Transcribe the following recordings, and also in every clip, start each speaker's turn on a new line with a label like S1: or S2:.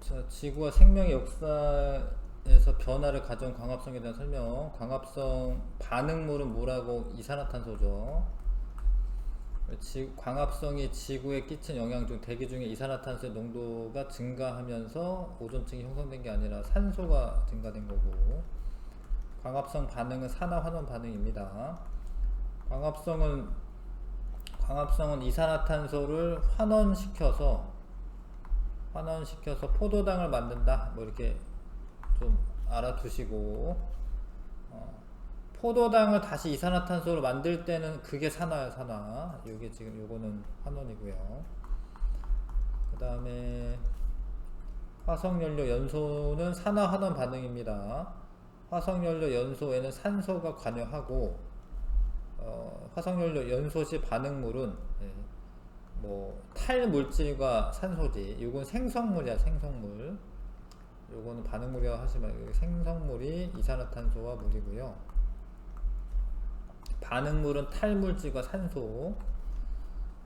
S1: 자, 지구와 생명의 역사에서 변화를 가져온 광합성에 대한 설명. 광합성 반응물은 뭐라고? 이산화탄소죠. 지, 광합성이 지구에 끼친 영향 중 대기 중에 이산화탄소의 농도가 증가하면서 오존층이 형성된 게 아니라 산소가 증가된 거고 광합성 반응은 산화 환원 반응입니다. 광합성은 광합성은 이산화탄소를 환원시켜서 환원시켜서 포도당을 만든다. 뭐 이렇게 좀 알아두시고 어, 포도당을 다시 이산화탄소로 만들 때는 그게 산화야 산화. 이게 지금 요거는 환원이고요. 그 다음에 화석연료 연소는 산화 환원 반응입니다. 화석연료 연소에는 산소가 관여하고 어, 화석연료 연소 시 반응물은 예, 뭐 탈물질과 산소지. 요건 생성물이야 생성물. 요거는 반응물이라고 여기 생성물이 이산화탄소와 물이고요. 반응물은 탈물질과 산소.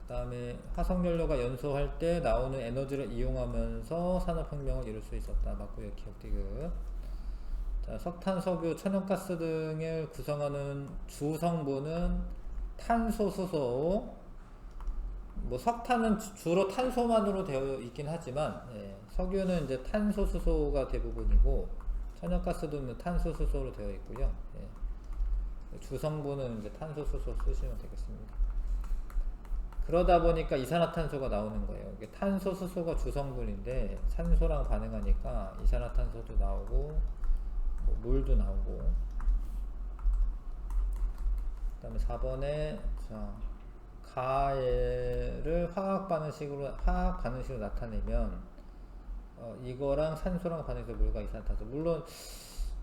S1: 그 다음에 화석연료가 연소할 때 나오는 에너지를 이용하면서 산업혁명을 이룰 수 있었다. 맞고요. 기억 디귿. 자, 석탄, 석유, 천연가스 등을 구성하는 주성분은 탄소, 수소. 뭐 석탄은 주- 주로 탄소만으로 되어 있긴 하지만 예, 석유는 이제 탄소, 수소가 대부분이고 천연가스도 탄소, 수소로 되어 있고요. 예. 주성분은 이제 탄소, 수소 쓰시면 되겠습니다. 그러다 보니까 이산화탄소가 나오는 거예요. 이게 탄소, 수소가 주성분인데 산소랑 반응하니까 이산화탄소도 나오고 뭐 물도 나오고 그다음에 4번에 자 가 해를 화학 반응식으로 화학 반응식으로 나타내면 어, 이거랑 산소랑 반응해서 물과 이산화탄소 물론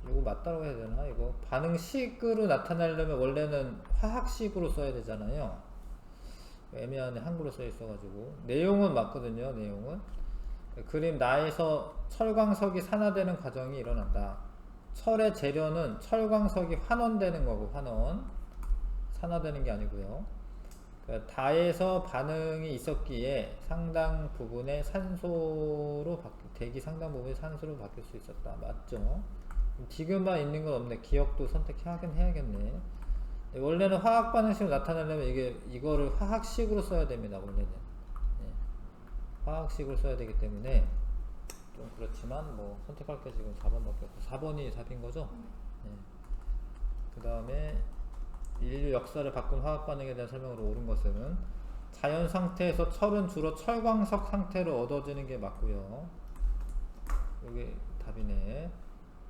S1: 이거 맞다고 해야 되나? 이거 반응식으로 나타내려면 원래는 화학식으로 써야 되잖아요. 애매하네. 한글로 써 있어가지고. 내용은 맞거든요 내용은. 그림 나에서 철광석이 산화되는 과정이 일어난다. 철의 재료는 철광석이 환원되는 거고 환원. 산화되는 게 아니고요 그 다에서 반응이 있었기에 상당 부분의 산소로 바, 대기 상당 부분이 산소로 바뀔 수 있었다. 맞죠? 지금만 있는 건 없네. 기억도 선택하긴 해야겠네. 네, 원래는 화학 반응식으로 나타내려면 이게 이거를 화학식으로 써야 됩니다 원래는. 네. 화학식으로 써야 되기 때문에 좀 그렇지만 뭐 선택할 게 지금 4번밖에 없고 4번이 답인 거죠? 네. 그 다음에 인류 역사를 바꾼 화학 반응에 대한 설명으로 옳은 것은 자연 상태에서 철은 주로 철광석 상태로 얻어지는 게 맞고요 여기 답이네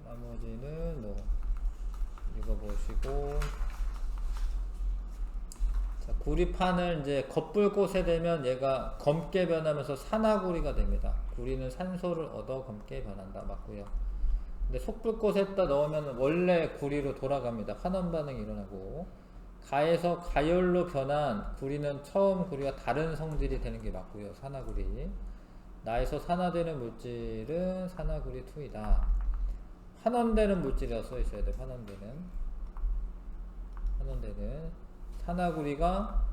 S1: 나머지는 뭐 읽어보시고 자, 구리판을 이제 겉불꽃에 되면 얘가 검게 변하면서 산화구리가 됩니다. 구리는 산소를 얻어 검게 변한다. 맞고요. 근데 속불꽃에다 넣으면 원래 구리로 돌아갑니다. 환원 반응이 일어나고 가에서 가열로 변한 구리는 처음 구리가 다른 성질이 되는 게 맞고요. 산화구리. 나에서 산화되는 물질은 산화구리 2이다. 환원되는 물질이라고 써 있어야 돼. 환원되는. 환원되는 산화구리가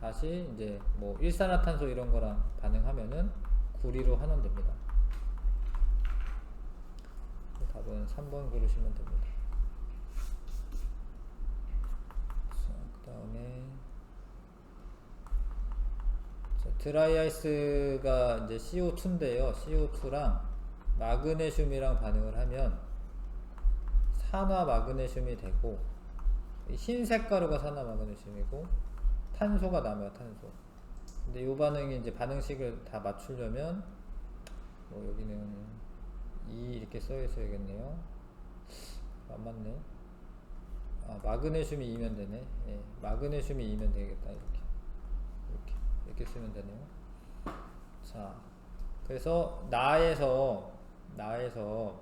S1: 다시 이제 뭐 일산화탄소 이런 거랑 반응하면은 구리로 환원됩니다. 답은 3번 고르시면 됩니다. 자, 그 다음에 자, 드라이 아이스가 이제 CO2인데요. CO2랑 마그네슘이랑 반응을 하면 산화 마그네슘이 되고 이 흰색 가루가 산화 마그네슘이고 탄소가 남아요 탄소 근데 이 반응이 이제 반응식을 다 맞추려면 뭐 여기는 2 이렇게 써 있어야겠네요. 안 맞네. 아 마그네슘이 2면 되네. 예, 마그네슘이 2면 되겠다 이렇게. 이렇게 이렇게 쓰면 되네요. 자 그래서 나에서 나에서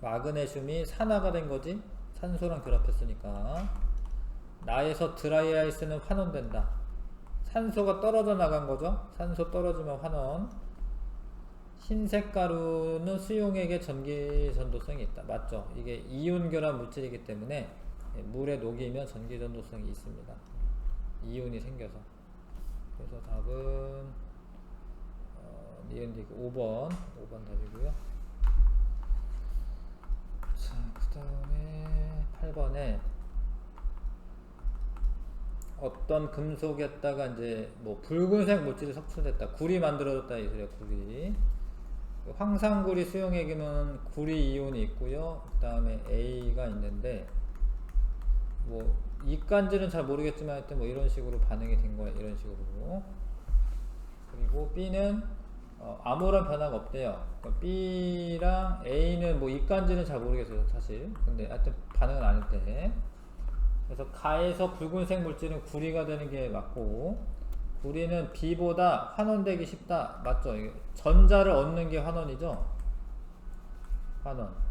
S1: 마그네슘이 산화가 된 거지? 산소랑 결합했으니까. 나에서 드라이아이스는 환원된다. 산소가 떨어져 나간 거죠? 산소 떨어지면 환원 흰색 가루는 수용액의 전기 전도성이 있다. 맞죠? 이게 이온 결합 물질이기 때문에 물에 녹이면 전기 전도성이 있습니다. 이온이 생겨서. 그래서 답은 어, 니은디귿 5번 5번 답이고요. 자 그 다음에 8번에 어떤 금속에다가 이제 뭐 붉은색 물질이 섭취됐다. 구리 만들어졌다. 이 소리야 구리 황산구리 수용액이면 구리 이온이 있고요. 그 다음에 A가 있는데 뭐 이간질은 잘 모르겠지만 하여튼 뭐 이런 식으로 반응이 된 거야 이런 식으로. 그리고 B는 어, 아무런 변화가 없대요. 그러니까 B랑 A는 뭐 이간질은 잘 모르겠어요 사실. 근데 하여튼 반응은 안 했대 그래서 가에서 붉은색 물질은 구리가 되는 게 맞고 구리는 B보다 환원되기 쉽다 맞죠 전자를 얻는 게 환원이죠 환원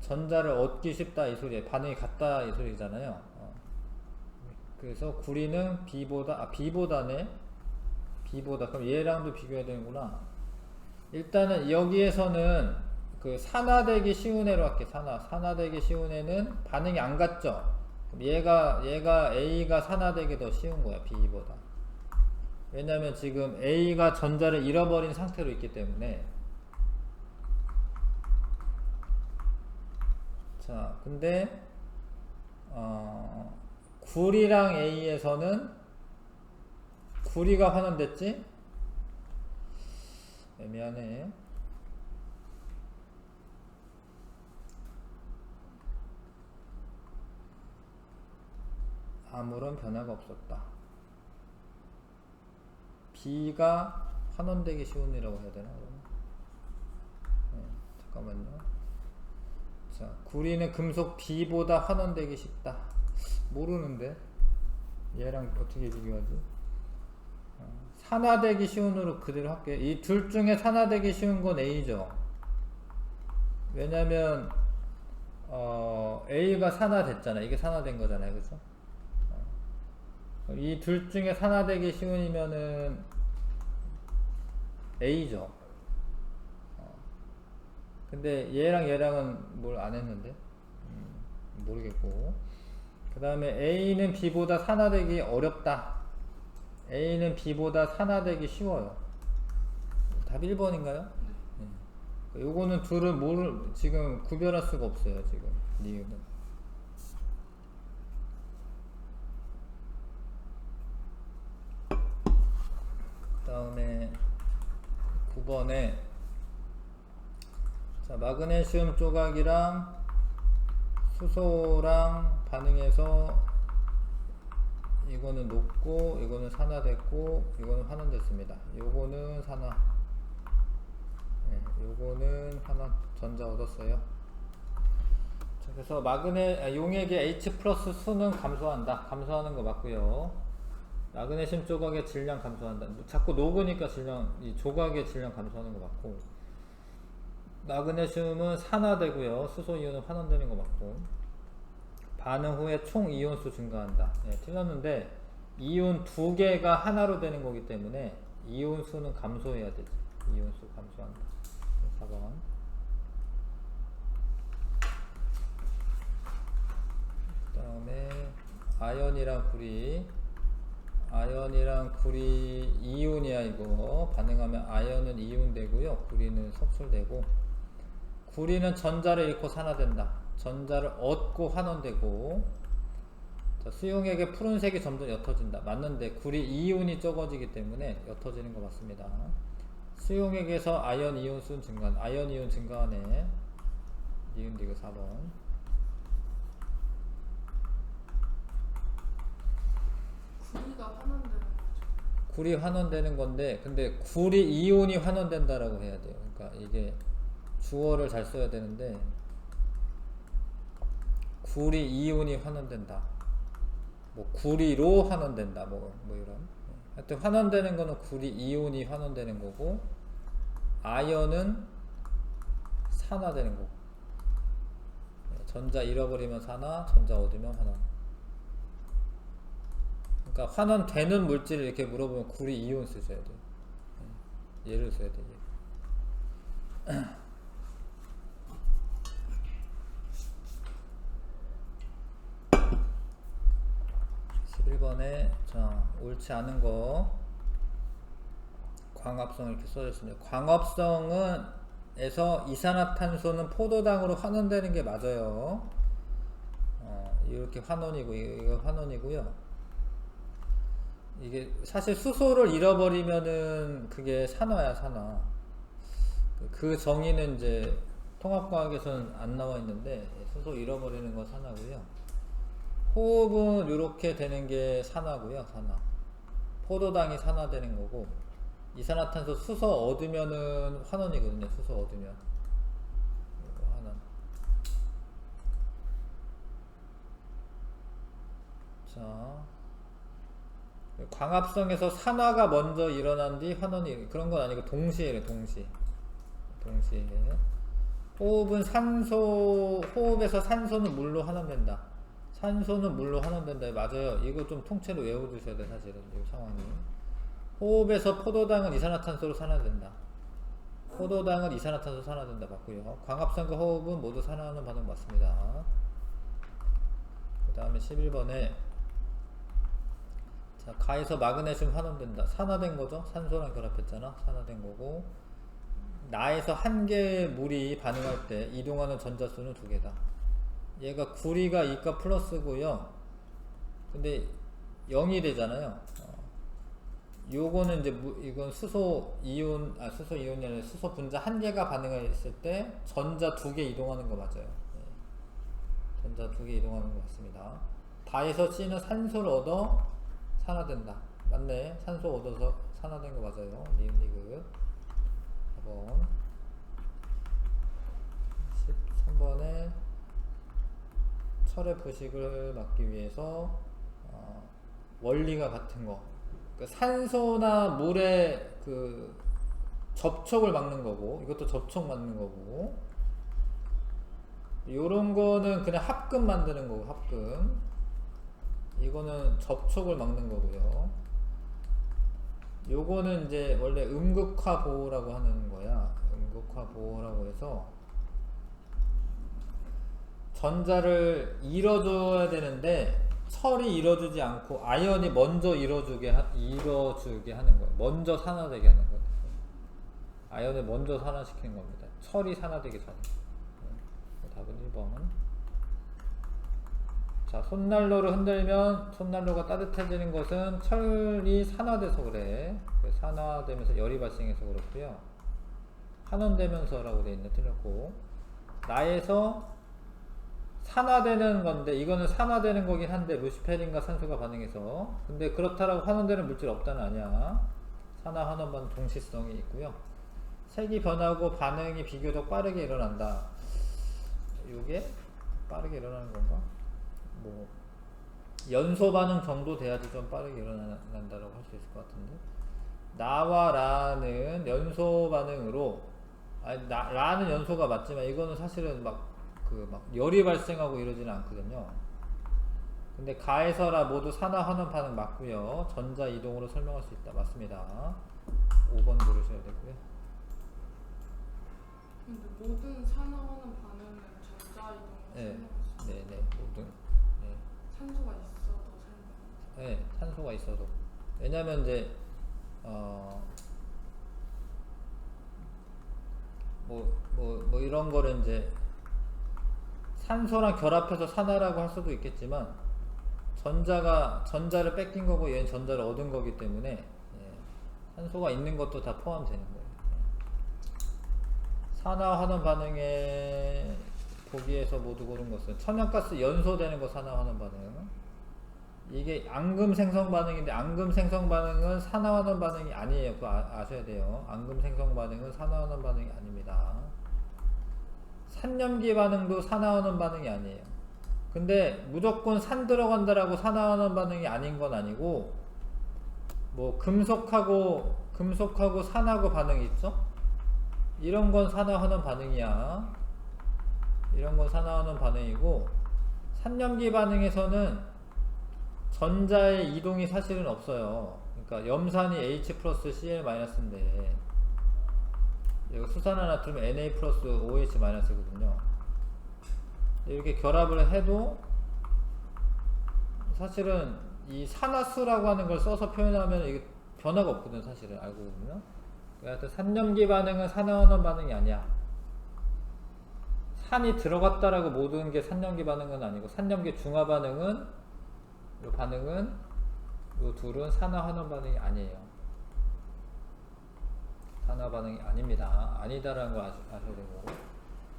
S1: 전자를 얻기 쉽다 이 소리에 반응이 같다 이 소리잖아요. 어. 그래서 구리는 B보다 아 B보다네 B보다 그럼 얘랑도 비교해야 되는구나. 일단은 여기에서는 그 산화되기 쉬운 애로 할게 산화 산화되기 쉬운 애는 반응이 안 같죠. 얘가 얘가 A가 산화되기 더 쉬운 거야 B보다. 왜냐면 지금 A가 전자를 잃어버린 상태로 있기 때문에 자, 근데 어, 구리랑 A에서는 구리가 환원됐지? 애매하네. 아무런 변화가 없었다. B가 환원되기 쉬운 이라고 해야 되나? 네, 잠깐만요. 자, 구리는 금속 B보다 환원되기 쉽다. 모르는데 얘랑 어떻게 비교하지? 어, 산화되기 쉬운으로 그대로 할게. 이둘 중에 산화되기 쉬운 건 A죠. 왜냐면 어, A가 산화됐잖아. 이게 산화된 거잖아요, 그죠? 이 둘 중에 산화되기 쉬운이면은 A죠. 근데 얘랑 얘랑은 뭘 안 했는데? 음, 모르겠고. 그 다음에 A는 B보다 산화되기 어렵다. A는 B보다 산화되기 쉬워요. 답 1번인가요? 네. 요거는 둘은 모를 지금 구별할 수가 없어요 지금. 니은 9번에 자, 마그네슘 조각이랑 수소랑 반응해서 이거는 녹고 이거는 산화됐고 이거는 환원됐습니다. 요거는 산화 네, 요거는 환원 전자 얻었어요. 자, 그래서 마그네 아, 용액의 H 플러스 수는 감소한다. 감소하는 거 맞고요. 마그네슘 조각의 질량 감소한다. 자꾸 녹으니까 질량 이 조각의 질량 감소하는 거 맞고 마그네슘은 산화되고요. 수소 이온은 환원되는 거 맞고 반응 후에 총 이온수 증가한다. 네, 틀렸는데 이온 두 개가 하나로 되는 거기 때문에 이온수는 감소해야 되지. 이온수 감소한다. 4번. 그 다음에 아연이랑 구리 아연이랑 구리 이온이야 이거. 반응하면 아연은 이온 되고요. 구리는 석술되고. 구리는 전자를 잃고 산화된다. 전자를 얻고 환원되고. 자, 수용액의 푸른색이 점점 옅어진다. 맞는데 구리 이온이 적어지기 때문에 옅어지는 거 맞습니다. 수용액에서 아연 이온 수는 증가 아연 이온 증가하네. 니은 디귿 4번
S2: 구리가 환원되는 거죠.
S1: 구리 환원되는 건데 근데 구리 이온이 환원된다라고 해야 돼요. 그러니까 이게 주어를 잘 써야 되는데 구리 이온이 환원된다. 뭐 구리로 환원된다. 뭐, 뭐 이런. 하여튼 환원되는 거는 구리 이온이 환원되는 거고 아연은 산화되는 거고 전자 잃어버리면 산화, 전자 얻으면 환원. 그러니까 환원되는 물질을 이렇게 물어보면 구리 이온 쓰셔야 돼요. 예, 얘를 써야 돼. 얘. 11번에 자 옳지 않은 거 광합성 이렇게 써져 있습니다. 광합성은 에서 이산화탄소는 포도당으로 환원되는 게 맞아요. 어, 이렇게 환원이고 이거 환원이고요. 이게 사실 수소를 잃어버리면은 그게 산화야 산화. 그- 그 정의는 이제 통합과학에서는 안 나와 있는데 수소 잃어버리는 건 산화고요. 호흡은 이렇게 되는 게 산화고요 산화. 포도당이 산화되는 거고 이산화탄소 수소 얻으면은 환원이거든요. 수소 얻으면 환원. 자, 광합성에서 산화가 먼저 일어난 뒤 환원이 그런 건 아니고 동시에 동시 동시에 호흡은 산소 호흡에서 산소는 물로 환원된다. 산소는 물로 환원된다. 맞아요. 이거 좀 통째로 외워두셔야 돼 사실은 이 상황이. 호흡에서 포도당은 이산화탄소로 산화된다. 포도당은 이산화탄소 산화된다 맞고요. 광합성과 호흡은 모두 산화하는 반응 맞습니다. 그 다음에 11번에 자 가에서 마그네슘 환원된다. 산화된 거죠. 산소랑 결합했잖아. 산화된 거고 나에서 한 개의 물이 반응할 때 이동하는 전자수는 두 개다. 얘가 구리가 2가 플러스고요. 근데 0이 되잖아요. 어. 요거는 이제 무- 이건 수소 이온 아 수소 이온이 아니라 수소 분자 한 개가 반응했을 때 전자 두 개 이동하는 거 맞아요. 예. 전자 두 개 이동하는 거 맞습니다. 다에서 C는 산소를 얻어 산화된다. 맞네. 산소 얻어서 산화된 거 맞아요. 니은 리그 4번 13번에 철의 부식을 막기 위해서 어, 원리가 같은 거. 그 산소나 물의 그 접촉을 막는 거고, 이것도 접촉 막는 거고. 요런 거는 그냥 합금 만드는 거고, 합금. 이거는 접촉을 막는 거고요. 요거는 이제 원래 음극화 보호라고 하는 거야. 음극화 보호라고 해서 전자를 잃어줘야 되는데 철이 잃어주지 않고 아연이 먼저 잃어주게 하, 잃어주게 하는 거예요. 먼저 산화되게 하는 거예요. 아연을 먼저 산화시키는 겁니다. 철이 산화되기 전에. 네, 답은 1번. 자, 손난로를 흔들면 손난로가 따뜻해지는 것은 철이 산화돼서 그래. 그 산화되면서 열이 발생해서 그렇고요. 환원되면서라고 돼 있네. 틀렸고. 나에서 산화되는 건데 이거는 산화되는 거긴 한데 루시페린과 산소가 반응해서 근데 그렇다라고 환원되는 물질 없다는 아니야 산화 환원 반응 동시성이 있고요 색이 변하고 반응이 비교적 빠르게 일어난다 이게 빠르게 일어나는 건가 뭐 연소 반응 정도 돼야지 좀 빠르게 일어난다라고 할 수 있을 것 같은데 나와 라는 연소 반응으로 아니 나, 라는 연소가 맞지만 이거는 사실은 막 그막 열이 발생하고 이러지는 않거든요. 근데 가에서 라 모두 산화 환원 반응 맞고요. 전자 이동으로 설명할 수 있다. 맞습니다. 5번 누르셔야 되고요.
S2: 근데 모든 산화하는 반응은 전자 이동으로
S1: 네.
S2: 설명할 수 있어요.
S1: 네, 네. 모든 네.
S2: 산소가 있어도 설명.
S1: 네, 산소가 있어도. 왜냐면 이제 어 뭐, 뭐, 뭐 이런 거를 이제 산소랑 결합해서 산화라고 할 수도 있겠지만 전자가 전자를 뺏긴 거고 얘는 전자를 얻은 거기 때문에 예, 산소가 있는 것도 다 포함되는 거예요. 예. 산화 환원 반응에 보기에서 모두 고른 것은 천연가스 연소되는 거 산화 환원 반응. 이게 앙금 생성 반응인데 앙금 생성 반응은 산화환원 반응이 아니에요. 그거 아, 셔야 돼요. 앙금 생성 반응은 산화환원 반응이 아닙니다. 산염기 반응도 산화환원 반응이 아니에요. 근데 무조건 산 들어간다라고 산화환원 반응이 아닌 건 아니고 뭐 금속하고 금속하고 산하고 반응이 있죠? 이런 건 산화환원 반응이야. 이런 건 산화환원 반응이고 산염기 반응에서는 전자의 이동이 사실은 없어요. 그러니까 염산이 H 플러스 Cl 마이너스인데 여기 수산화 나트륨 Na 플러스 OH 마이너스거든요. 이렇게 결합을 해도 사실은 이 산화수라고 하는 걸 써서 표현하면 이게 변화가 없거든 사실은 알고 보면 하여튼 산염기 반응은 산화환원 반응이 아니야. 산이 들어갔다라고 모든 게 산염기 반응은 아니고 산염기 중화 반응은 이 반응은 이 둘은 산화 환원 반응이 아니에요. 산화 반응이 아닙니다. 아니다라는 거 아셔야 되고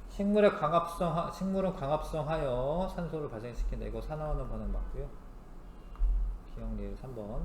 S1: 식물의 광합성 하- 식물은 광합성하여 산소를 발생시킨다. 이거 산화 환원 반응 맞고요. 기억리을 3번